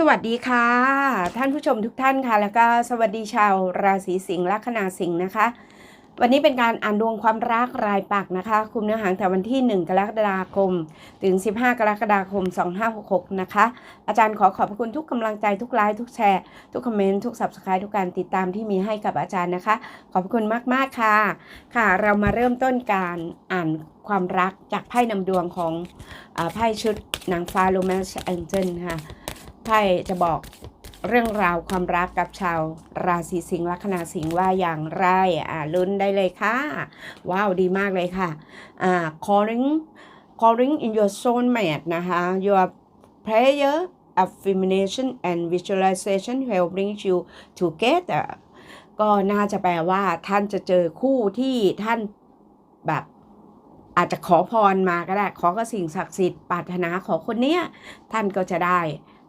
สวัสดีค่ะ ท่านผู้ชมทุกท่านค่ะ แล้วก็สวัสดีชาวราศีสิงห์ลัคนาสิงห์นะคะ วันนี้เป็นการอ่านดวงความรักรายปักนะคะ คุมเนื้อหาแต่วันที่ 1 กรกฎาคม ถึง 15 กรกฎาคม 2566 นะคะ อาจารย์ขอขอบพระคุณทุกกำลังใจทุกไลค์ทุกแชร์ ทุกคอมเมนต์ทุก subscribe ทุกการติดตามที่มีให้กับอาจารย์นะคะ ขอบพระคุณมากๆค่ะ ค่ะ เรามาเริ่มต้นการอ่านความรักจากไพ่นำดวงของอาไพ่ชุดนางฟ้า Romance Angel ค่ะ ไพ่จะบอกเรื่องราวความรักกับชาวราศีสิงห์ลัคนาสิงห์ว่าอย่างไรอ่าลุ้นได้เลยค่ะ ว้าวดีมากเลยค่ะอ่า calling calling in your soulmate นะคะ your prayer affirmation and visualization will bring you together ก็น่าจะแปลว่าท่านจะเจอคู่ที่ท่านแบบ อาจจะขอพรมาก็ได้ ขอกับสิ่งศักดิ์สิทธิ์ปรารถนาขอคนเนี้ยท่านก็จะได้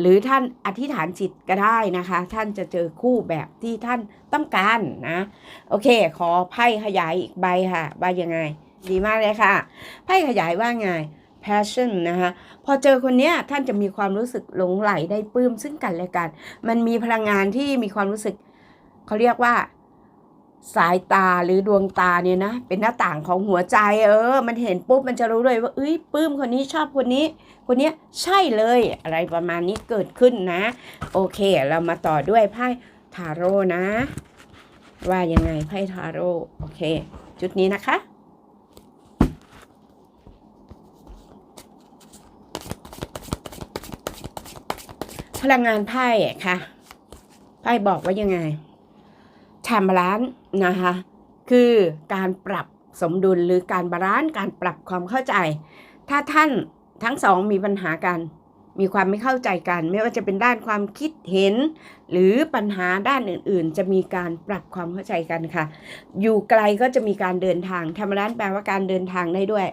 หรือท่านอธิษฐานจิตก็ได้นะคะ ท่านจะเจอคู่แบบที่ท่านต้องการนะ โอเค ขอไพ่ขยายอีกใบค่ะว่ายังไง ดีมากเลยค่ะ ไพ่ขยายว่าไง passion นะคะพอเจอคนเนี้ยท่านจะมีความรู้สึกหลงไหลได้ปลื้มซึ่งกันและกัน มันมีพลังงานที่มีความรู้สึกเขาเรียกว่า สายตาหรือดวงตาเนี่ยนะ เป็นหน้าต่างของหัวใจเออ มันเห็นปุ๊บมันจะรู้เลยว่าเอ้ยปื้มคนนี้ชอบคนนี้ คนนี้ใช่เลยอะไรประมาณนี้เกิดขึ้นนะ โอเค เรามาต่อด้วยไพ่ทาโร่นะ ว่ายังไงไพ่ทาโร่โอเค จุดนี้นะคะพลังงานไพ่ค่ะไพ่บอกว่ายังไง ชมบาลานซ์นะคะคือการปรับสมดุลหรือการบาลานซ์การปรับความเข้าใจ ถ้าท่านทั้งสองมีปัญหากัน มีความไม่เข้าใจกัน ไม่ว่าจะเป็นด้านความคิดเห็น หรือปัญหาด้านอื่น ๆ จะมีการปรับความเข้าใจกันค่ะ อยู่ไกลก็จะมีการเดินทางธรรมดานแปลว่าการเดินทางได้ด้วย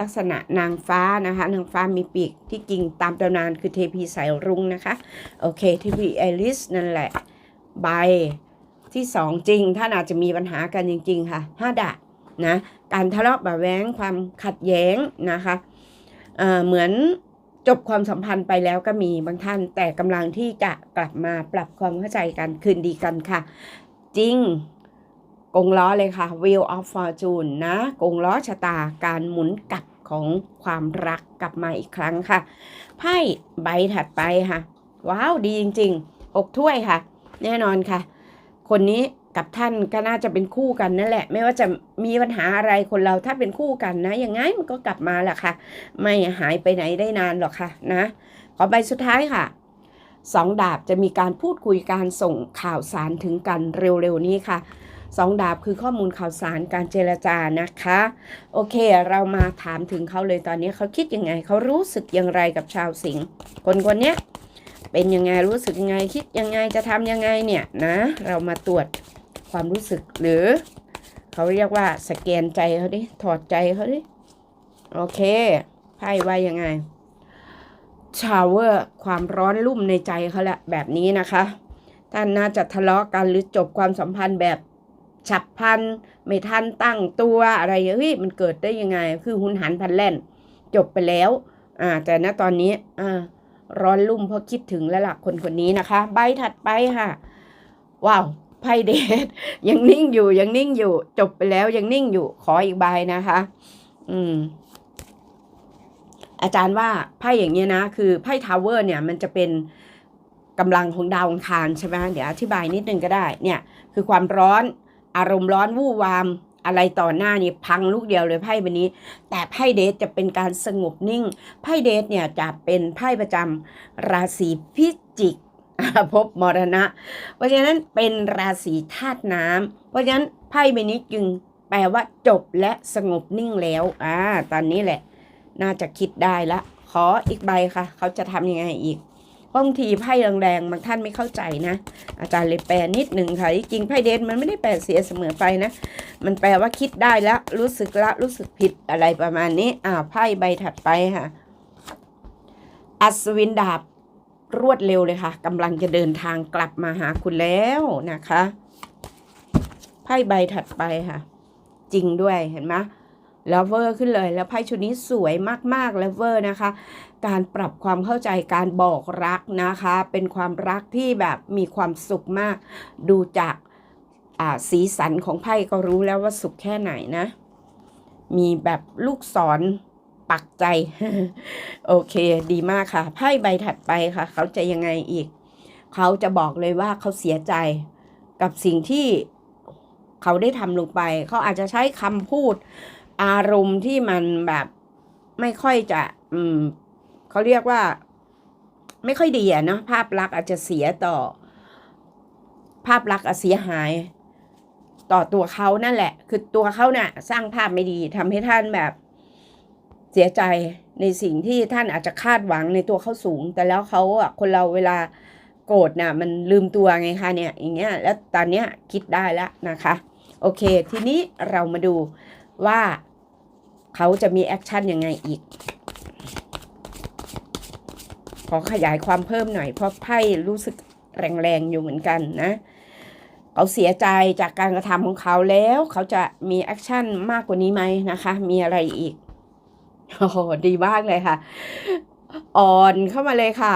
ลักษณะนางฟ้านะคะ นางฟ้ามีปีกที่จริงตามตำนานคือเทพีสายรุ้งนะคะ โอเคเทพีไอริสนั่นแหละใบ ที่สองจริงท่านอาจจะมีปัญหากันจริง ๆ ค่ะห้าดาบนะการทะเลาะบาแว้งความขัดแย้งนะคะเเหมือนจบความสัมพันธ์ไปแล้วก็มีบางท่านแต่กำลังที่จะกลับมาปรับความเข้าใจกันคืนดีกันค่ะ จริงกงล้อเลยค่ะ Wheel of Fortune นะกงล้อชะตาการหมุนกลับของความรักกลับมาอีกครั้งค่ะไพ่ใบถัดไปค่ะ ว้าว ดีจริงๆหกถ้วยค่ะ แน่นอนค่ะ คนนี้กับท่านก็น่าจะเป็นคู่กันนั่นแหละ ไม่ว่าจะมีปัญหาอะไรคนเราถ้าเป็นคู่กันนะยังไงมันก็กลับมาแหละค่ะ ไม่หายไปไหนได้นานหรอกค่ะนะ ขอใบสุดท้ายค่ะสองดาบจะมีการพูดคุยการส่งข่าวสารถึงกันเร็วๆนี้ค่ะสองดาบคือข้อมูลข่าวสารการเจรจานะคะ โอเค เรามาถามถึงเขาเลยตอนนี้เขาคิดยังไง เขารู้สึกอย่างไรกับชาวสิงห์คนคนนี้ เป็นยังไงรู้สึกยังไงคิดยังไงจะทำยังไงเนี่ยนะ เรามาตรวจความรู้สึกหรือ เขาเรียกว่าสแกนใจเขาดิถอดใจเขาดิโอเคไพ่ว่ายังไงชาวเวอร์ความร้อนลุ่มในใจเขาแหละแบบนี้นะคะท่านน่าจะทะเลาะกันหรือจบความสัมพันธ์แบบฉับพลันไม่ทันตั้งตัวอะไรเฮ้ยมันเกิดได้ยังไง คือหุนหันพันแล่น จบไปแล้ว อ่า แต่ณตอนนี้อ่า ร้อนลุ่มเพราะคิดถึงแล้วล่ะคนคนนี้นะคะ ใบถัดไปค่ะ ว้าวไพ่เดทยังนิ่งอยู่ยังนิ่งอยู่ จบไปแล้วยังนิ่งอยู่ขออีกใบนะคะ อืม อาจารย์ว่าไพ่อย่างเงี้ยนะ คือไพ่ทาวเวอร์เนี่ย มันจะเป็นกำลังของดาวองคารใช่ไหมเดี๋ยวอธิบายนิดนึงก็ได้ เนี่ย คือความร้อนอารมณ์ร้อนวู่วาม อะไรต่อหน้านี่พังลูกเดียวเลยไพ่ใบนี้ แต่ไพ่เดทจะเป็นการสงบนิ่ง ไพ่เดทเนี่ยจะเป็นไพ่ประจำราศีพิจิกภพมรณะ เพราะฉะนั้นเป็นราศีธาตุน้ำเพราะฉะนั้นไพ่ใบนี้จึงแปลว่าจบและสงบนิ่งแล้วอ่าตอนนี้แหละ น่าจะคิดได้ละ ขออีกใบค่ะ เขาจะทำยังไงอีก บางทีไพ่แรงๆบางท่านไม่เข้าใจนะ อาจารย์เลยแปลนิดหนึ่งค่ะจริงไพ่เดทมันไม่ได้แปลเสียเสมอไปนะ มันแปลว่าคิดได้แล้วรู้สึกละรู้สึกผิดอะไรประมาณนี้ อ่าไพ่ใบถัดไปค่ะ อัศวินดาบรวดเร็วเลยค่ะกำลังจะเดินทางกลับมาหาคุณแล้วนะคะไพ่ใบถัดไปค่ะ จริงด้วยเห็นไหม แล้วเวอร์ขึ้นเลย แล้วไพ่ชุดนี้สวยมากๆแล้วเวอร์นะคะ การปรับความเข้าใจการบอกรักนะคะ เป็นความรักที่แบบมีความสุขมาก ดูจากอ่าสีสันของไพ่ก็รู้แล้วว่าสุขแค่ไหนนะ มีแบบลูกศรปักใจ โอเค ดีมากค่ะ ไพ่ใบถัดไปค่ะ เขาจะยังไงอีก เขาจะบอกเลยว่าเขาเสียใจกับสิ่งที่เขาได้ทำลงไป เขาอาจจะใช้คำพูด อารมณ์ที่มันแบบไม่ค่อยจะ อืมเขาเรียกว่า ไม่ค่อยดีอะเนาะภาพลักษณ์อาจจะเสียต่อ ภาพลักษณ์อาเสียหาย ต่อตัวเขานั่นแหละ คือตัวเขาเนะ่ะ สร้างภาพไม่ดีทำให้ท่านแบบเสียใจในสิ่งที่ท่านอาจจะคาดหวังในตัวเขาสูง แต่แล้วเขาอะคนเราเวลาโกรธน่ะมันลืมตัวไงคะเนี่ยอย่างเงี้ยแล้วตอนเนี้ยคิดได้แล้วนะคะ โอเค ทีนี้เรามาดูว่า เขาจะมีแอคชั่นยังไงอีก ขอขยายความเพิ่มหน่อยเพราะไพ่รู้สึกแรงๆอยู่เหมือนกันนะเขาเสียใจจากการกระทำของเขาแล้วเขาจะมีแอคชั่นมากกว่านี้ไหมนะคะ มีอะไรอีกโอ้โหดีมากเลยค่ะ อ่อนเข้ามาเลยค่ะ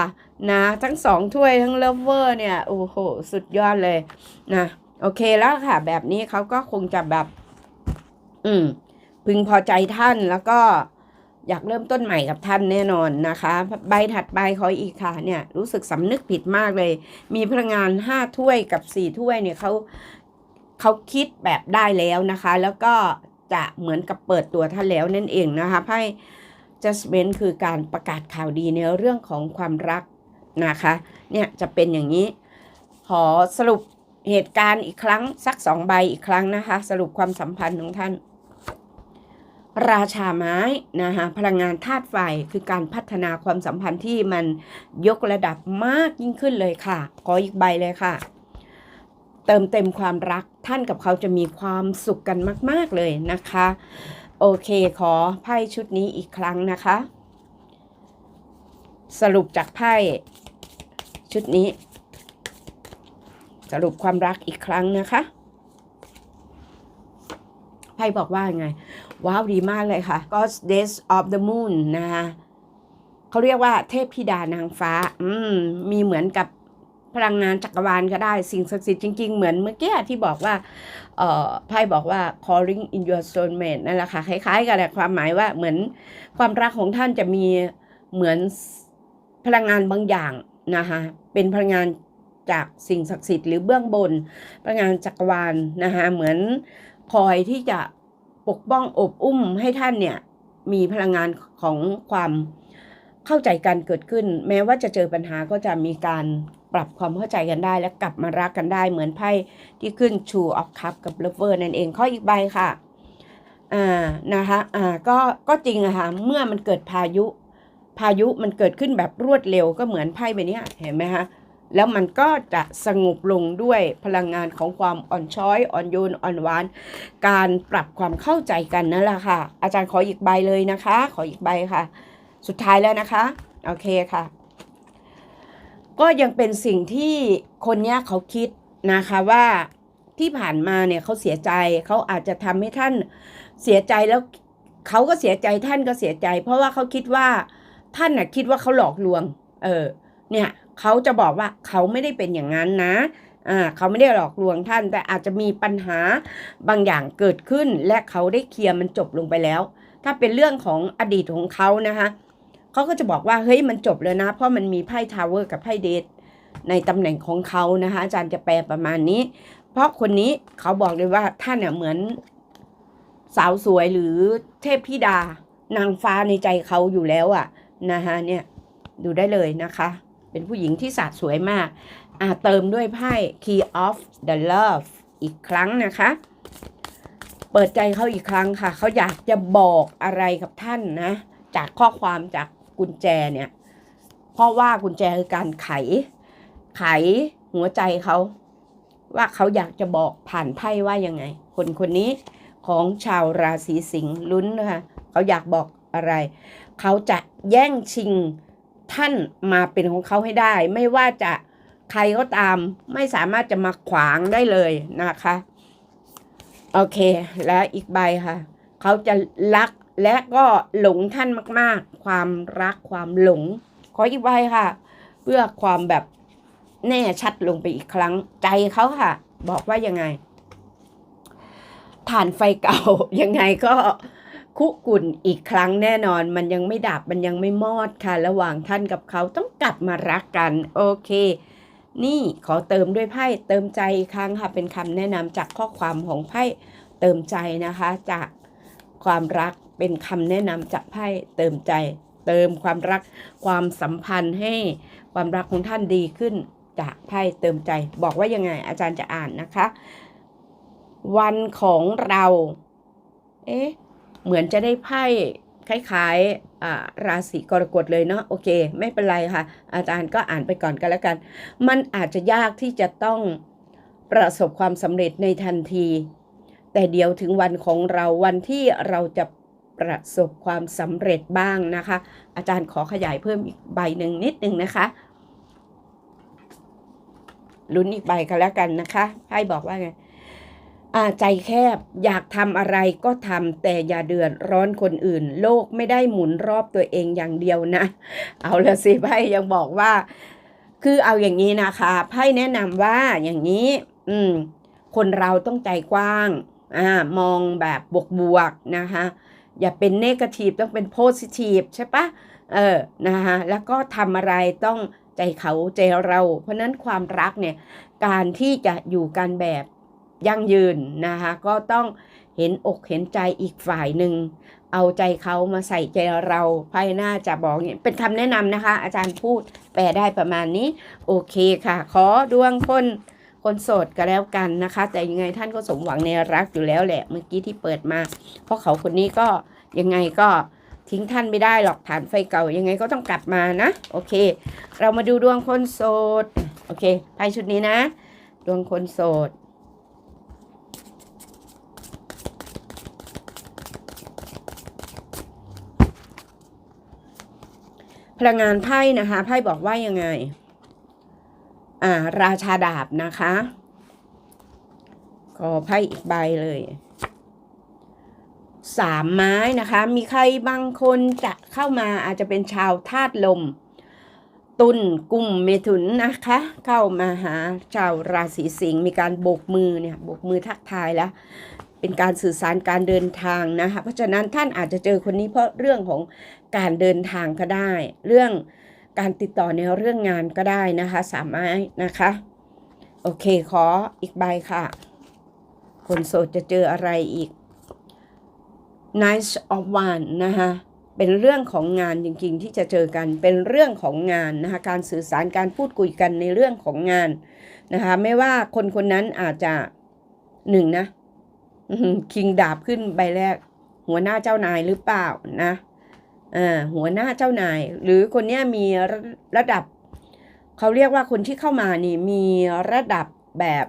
นะ ทั้งสองถ้วยทั้งเลฟเวอร์เนี่ย โอ้โห สุดยอดเลย นะ โอเคแล้วค่ะ แบบนี้เขาก็คงจะแบบ อืม พึงพอใจท่านแล้วก็อยากเริ่มต้นใหม่กับท่านแน่นอนนะคะ ใบถัดไปขออีกค่ะเนี่ยรู้สึกสำนึกผิดมากเลย มีพลังงานห้าถ้วยกับสี่ถ้วยเนี่ยเขาเขาคิดแบบได้แล้วนะคะ แล้วก็จะเหมือนกับเปิดตัวท่านแล้วนั่นเองนะคะไพ่ judgment คือการประกาศข่าวดีในเรื่องของความรักนะคะเนี่ยจะเป็นอย่างนี้ ขอสรุปเหตุการณ์อีกครั้งสักสองใบอีกครั้งนะคะ สรุปความสัมพันธ์ของท่าน ราชาไม้นะคะพลังงานธาตุไฟคือการพัฒนาความสัมพันธ์ที่มันยกระดับมากยิ่งขึ้นเลยค่ะ ขออีกใบเลยค่ะ เติมเต็มความรักท่านกับเขาจะมีความสุขกันมาก ๆเลยนะคะ โอเคขอไพ่ชุดนี้อีกครั้งนะคะ สรุปจากไพ่ชุดนี้ สรุปความรักอีกครั้งนะคะไพ่บอกว่าไง ว้าวดีมากเลยค่ะ Goddess of the Moon นะคะเขาเรียกว่าเทพธิดานางฟ้า อืม มีเหมือนกับพลังงานจักรวาลก็ได้สิ่งศักดิ์สิทธิ์จริง ๆ เหมือนเมื่อกี้ที่บอกว่า เอ่อไพ่บอกว่า calling in your soulmate นั่นแหละค่ะ คล้ายๆ กันแหละความหมายว่าเหมือนความรักของท่านจะมีเหมือนพลังงานบางอย่างนะคะเป็นพลังงานจากสิ่งศักดิ์สิทธิ์หรือเบื้องบนพลังงานจักรวาลนะคะเหมือนคอยที่จะ ปกป้องอบอุ้มให้ท่านเนี่ยมีพลังงานของความเข้าใจกันเกิดขึ้น แม้ว่าจะเจอปัญหาก็จะมีการปรับความเข้าใจกันได้ และกลับมารักกันได้เหมือนไพ่ที่ขึ้น True of Cup กับ Lover นั่นเองข้ออีกใบค่ะอ่านะคะอ่าก็ก็จริงอะค่ะเมื่อมันเกิดพายุ พายุมันเกิดขึ้นแบบรวดเร็วก็เหมือนไพ่ใบนี้เห็นไหมคะ แล้วมันก็จะสงบลงด้วยพลังงานของความอ่อนช้อย อ่อนโยน อ่อนหวาน การปรับความเข้าใจกันนั่นแหละค่ะ อาจารย์ขออีกใบเลยนะคะ ขออีกใบค่ะ สุดท้ายแล้วนะคะ โอเคค่ะ ก็ยังเป็นสิ่งที่คนเนี้ยเขาคิดนะคะว่าที่ผ่านมาเนี่ยเขาเสียใจเขาอาจจะทำให้ท่านเสียใจแล้วเขาก็เสียใจท่านก็เสียใจ เพราะว่าเขาคิดว่าท่านน่ะคิดว่าเขาหลอกลวง เออ เนี่ย เขาจะบอกว่าเขาไม่ได้เป็นอย่างนั้นนะอ่าเขาไม่ได้หลอกลวงท่าน แต่อาจจะมีปัญหาบางอย่างเกิดขึ้น และเขาได้เคลียร์มันจบลงไปแล้ว ถ้าเป็นเรื่องของอดีตของเขานะคะเขาก็จะบอกว่าเฮ้ยมันจบแล้วนะ เพราะมันมีไพ่ทาวเวอร์กับไพ่เดทในตำแหน่งของเขานะคะ อาจารย์จะแปลประมาณนี้ เพราะคนนี้เขาบอกเลยว่าท่านเนี่ยเหมือนสาวสวยหรือเทพธิดา นางฟ้าในใจเขาอยู่แล้วอะนะคะเนี่ยดูได้เลยนะคะ เป็นผู้หญิงที่สาสวยมาก อ่าเติมด้วยไพ่ Key of the Love อีกครั้งนะคะ เปิดใจเขาอีกครั้งค่ะ เขาอยากจะบอกอะไรกับท่านนะ จากข้อความจากกุญแจเนี่ย เพราะว่ากุญแจคือการไข ไขหัวใจเขาว่าเขาอยากจะบอกผ่านไพ่ว่ายังไง คนคนนี้ของชาวราศีสิงห์ลุ้นนะคะเขาอยากบอกอะไร เขาจะแย่งชิง ท่านมาเป็นของเขาให้ได้ ไม่ว่าจะใครก็ตามไม่สามารถจะมาขวางได้เลยนะคะ โอเค และอีกใบค่ะ เขาจะรักและก็หลงท่านมาก ๆ ความรักความหลง ขออีกใบค่ะ เพื่อความแบบแน่ชัดลงไปอีกครั้งใจเขาค่ะ บอกว่ายังไง ฐานไฟเก่ายังไงก็ คุกุ่นอีกครั้งแน่นอน มันยังไม่ดับมันยังไม่มอดค่ะ ระหว่างท่านกับเขาต้องกลับมารักกัน โอเค นี่ขอเติมด้วยไพ่เติมใจอีกครั้งค่ะ เป็นคำแนะนำจากข้อความของไพ่เติมใจนะคะ จากความรักเป็นคำแนะนำจากไพ่เติมใจ เติมความรักความสัมพันธ์ให้ความรักของท่านดีขึ้นจากไพ่เติมใจ บอกว่ายังไง อาจารย์จะอ่านนะคะ วันของเรา เอ๊ะ เหมือนจะได้ไพ่คล้ายๆราศีกรกฎเลยเนาะโอเค ไม่เป็นไรค่ะ อาจารย์ก็อ่านไปก่อนกันแล้วกัน มันอาจจะยากที่จะต้องประสบความสำเร็จในทันที แต่เดี๋ยวถึงวันของเราวันที่เราจะประสบความสำเร็จบ้างนะคะ อาจารย์ขอขยายเพิ่มอีกใบหนึ่งนิดนึงนะคะลุ้นอีกใบกันแล้วกันนะคะไพ่บอกว่าไง อาใจแคบอยากทำอะไรก็ทำแต่อย่าเดือดร้อนคนอื่น โลกไม่ได้หมุนรอบตัวเองอย่างเดียวนะ เอาละสิไพ่ยังบอกว่า คือเอาอย่างนี้นะคะไพ่แนะนำว่าอย่างนี้ อืม คนเราต้องใจกว้างอ่ามองแบบบวกๆนะคะ อย่าเป็นเนกาทีฟต้องเป็นโพสิทีฟใช่ปะเออนะคะแล้วก็ทำอะไรต้องใจเขาใจเรา เพราะนั้นความรักเนี่ย การที่จะอยู่กันแบบ ยั่งยืนนะคะ ก็ต้องเห็นอกเห็นใจอีกฝ่ายหนึ่ง เอาใจเขามาใส่ใจเราไพ่หน้าจะบอกเนี่ยเป็นคำแนะนำนะคะ อาจารย์พูดแปลได้ประมาณนี้ โอเคค่ะ ขอดวงคนคนโสดก็แล้วกันนะคะ แต่ยังไงท่านก็สมหวังในรักอยู่แล้วแหละเมื่อกี้ที่เปิดมา เพราะเขาคนนี้ก็ยังไงก็ทิ้งท่านไม่ได้หรอกฐานไฟเก่ายังไงก็ต้องกลับมานะ โอเค เรามาดูดวงคนโสด โอเคไพ่ชุดนี้นะ ดวงคนโสด ลังงานไพ่นะคะไพ่บอกว่ายังไง อ่า ราชาดาบนะคะก็ไพ่อีกใบเลยสามไม้นะคะ มีใครบางคนจะเข้ามาอาจจะเป็นชาวธาตุลม ตุลกลุ่มเมถุนนะคะ เข้ามาหาชาวราศีสิงห์มีการโบกมือเนี่ยโบกมือทักทายแล้ว เป็นการสื่อสารการเดินทางนะคะ เพราะฉะนั้นท่านอาจจะเจอคนนี้เพราะเรื่องของ การเดินทางก็ได้ เรื่องการติดต่อในเรื่องงานก็ได้นะคะ สามไม้นะคะ โอเคขออีกใบค่ะ คนโสดจะเจออะไรอีก Nice of One นะคะเป็นเรื่องของงานจริงๆ ที่จะเจอกันเป็นเรื่องของงานนะคะการสื่อสารการพูดคุยกันในเรื่องของงานนะคะไม่ว่าคนคนนั้นอาจจะหนึ่งนะคิงดาบขึ้นใบแรก หัวหน้าเจ้านายหรือเปล่านะ หัวหน้าเจ้านาย หรือคนนี้มีระระดับ เขาเรียกว่าคนที่เข้ามานี่มีระดับแบบ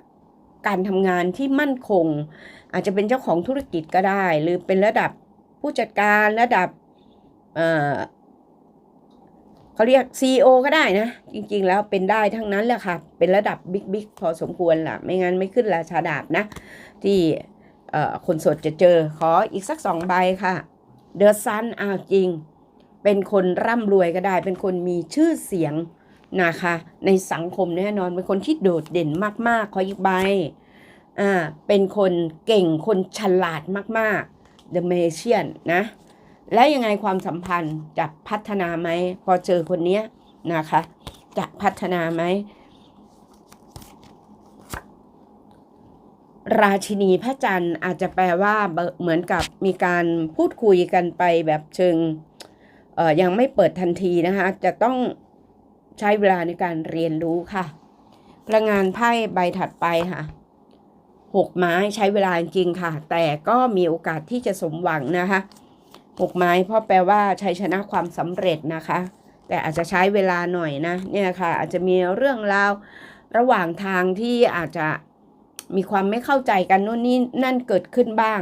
การทำงานที่มั่นคง อาจจะเป็นเจ้าของธุรกิจก็ได้ หรือเป็นระดับผู้จัดการระดับเเขาเรียก CEO ก็ได้นะ จริงๆแล้วเป็นได้ทั้งนั้นแหละค่ะ เป็นระดับบิ๊กบิ๊กพอสมควรล่ะ ไม่งั้นไม่ขึ้นราชาดาบนะ ที่คนสดจะเจอขออีกสักสองใบค่ะ เดอะซันอ้าวจริง เป็นคนร่ำรวยก็ได้ เป็นคนมีชื่อเสียงนะคะ ในสังคมแน่นอน เป็นคนที่โดดเด่นมากๆ ขออีกใบ อ่า เป็นคนเก่ง คนฉลาดมากๆ The Magician นะ และยังไงความสัมพันธ์จะพัฒนาไหม พอเจอคนเนี้ยนะคะ จะพัฒนาไหม ราชินีพระจันทร์อาจจะแปลว่าเหมือนกับมีการพูดคุยกันไปแบบเชิง ยังไม่เปิดทันทีนะคะ จะต้องใช้เวลาในการเรียนรู้ค่ะพลังงานไพ่ใบถัดไปค่ะหกไม้ใช้เวลาจริงค่ะ แต่ก็มีโอกาสที่จะสมหวังนะคะหกไม้เพราะแปลว่าชัยชนะความสำเร็จนะคะ แต่อาจจะใช้เวลาหน่อยนะเนี่ยค่ะ อาจจะมีเรื่องราวระหว่างทางที่อาจจะมีความไม่เข้าใจกันนู่นนี่นั่นเกิดขึ้นบ้าง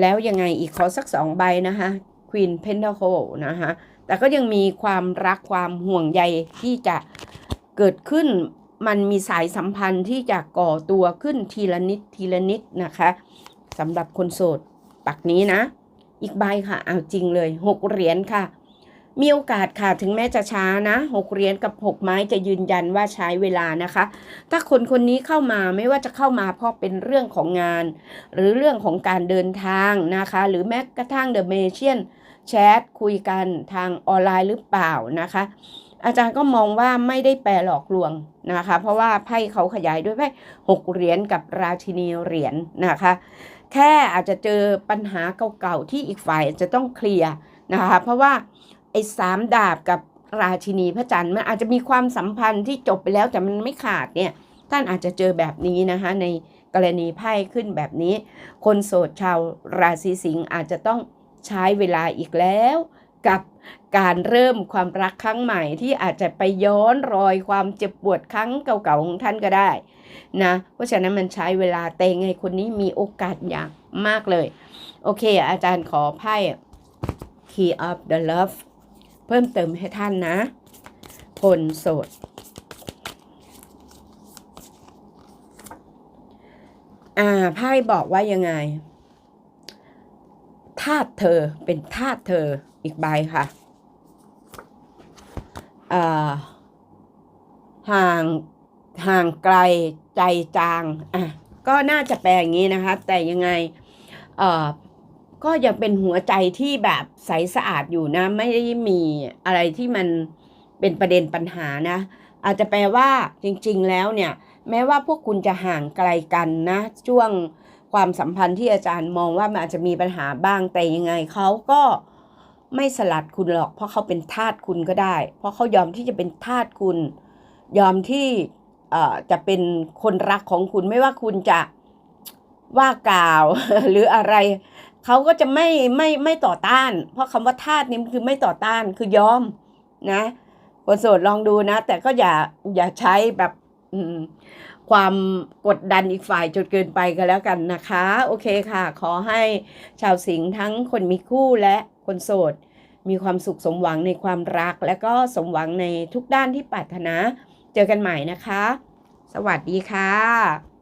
แล้วยังไงอีกขอสักสองใบนะคะ Queen Pentacle นะคะแต่ก็ยังมีความรักความห่วงใยที่จะเกิดขึ้นมันมีสายสัมพันธ์ที่จะก่อตัวขึ้นทีละนิดทีละนิดนะคะสำหรับคนโสดปักนี้นะ อีกใบค่ะเอาจริงเลยหกเหรียญค่ะ มีโอกาสค่ะถึงแม้จะช้านะหกเหรียญกับหกไม้จะยืนยันว่าใช้เวลานะคะ ถ้าคนคนนี้เข้ามาไม่ว่าจะเข้ามาเพราะเป็นเรื่องของงาน หรือเรื่องของการเดินทางนะคะ หรือแม้กระทั่งเดอะเมเชียน แชทคุยกันทางออนไลน์หรือเปล่านะคะ อาจารย์ก็มองว่าไม่ได้แปลหลอกลวงนะคะ เพราะว่าไพ่เขาขยายด้วยไพ่หกเหรียญกับราชินีเหรียญนะคะ แค่อาจจะเจอปัญหาเก่าๆที่อีกฝ่ายจะต้องเคลียร์นะคะ เพราะว่าไอ้สามดาบกับราชินีพระจันทร์มันอาจจะมีความสัมพันธ์ที่จบไปแล้วแต่มันไม่ขาดเนี่ยท่านอาจจะเจอแบบนี้นะคะในกรณีไพ่ขึ้นแบบนี้ คนโสดชาวราศีสิงห์อาจจะต้อง ใช้เวลาอีกแล้ว กับการเริ่มความรักครั้งใหม่ที่อาจจะไปย้อนรอยความเจ็บปวดครั้งเก่าๆของท่านก็ได้นะเพราะฉะนั้นมันใช้เวลาแต่ไงคนนี้มีโอกาสอย่างมากเลย โอเค อาจารย์ขอไพ่ Key of the Love เพิ่มเติมให้ท่านนะคนโสดอ่าไพ่บอกว่ายังไงาสเธอเป็นทาสเธออีกใบค่ะห่างห่างไกลใจจางอะก็น่าจะแปลอย่างนี้นะคะ แต่ยังไงเอ่อก็ยังเป็นหัวใจที่แบบใสสะอาดอยู่นะ ไม่ได้มีอะไรที่มันเป็นประเด็นปัญหานะ อาจจะแปลว่าจริงๆแล้วเนี่ย แม้ว่าพวกคุณจะห่างไกลกันนะช่วง ความสัมพันธ์ที่อาจารย์มองว่ามันอาจจะมีปัญหาบ้างแต่ยังไงเขาก็ไม่สลัดคุณหรอก เพราะเขาเป็นทาสคุณก็ได้ เพราะเขายอมที่จะเป็นทาสคุณ ยอมที่จะเป็นคนรักของคุณไม่ว่าคุณจะว่ากล่าวหรืออะไร เขาก็จะไม่ไม่ไม่ต่อต้าน เพราะคำว่าทาสนี่คือไม่ต่อต้านคือยอมนะคนโสดลองดูนะ แต่ก็อย่าอย่าใช้แบบอืม ความกดดันอีกฝ่ายจนเกินไปก็แล้วกันนะคะ โอเคค่ะ ขอให้ชาวสิงห์ทั้งคนมีคู่และคนโสด มีความสุขสมหวังในความรัก และก็สมหวังในทุกด้านที่ปรารถนา เจอกันใหม่นะคะ สวัสดีค่ะ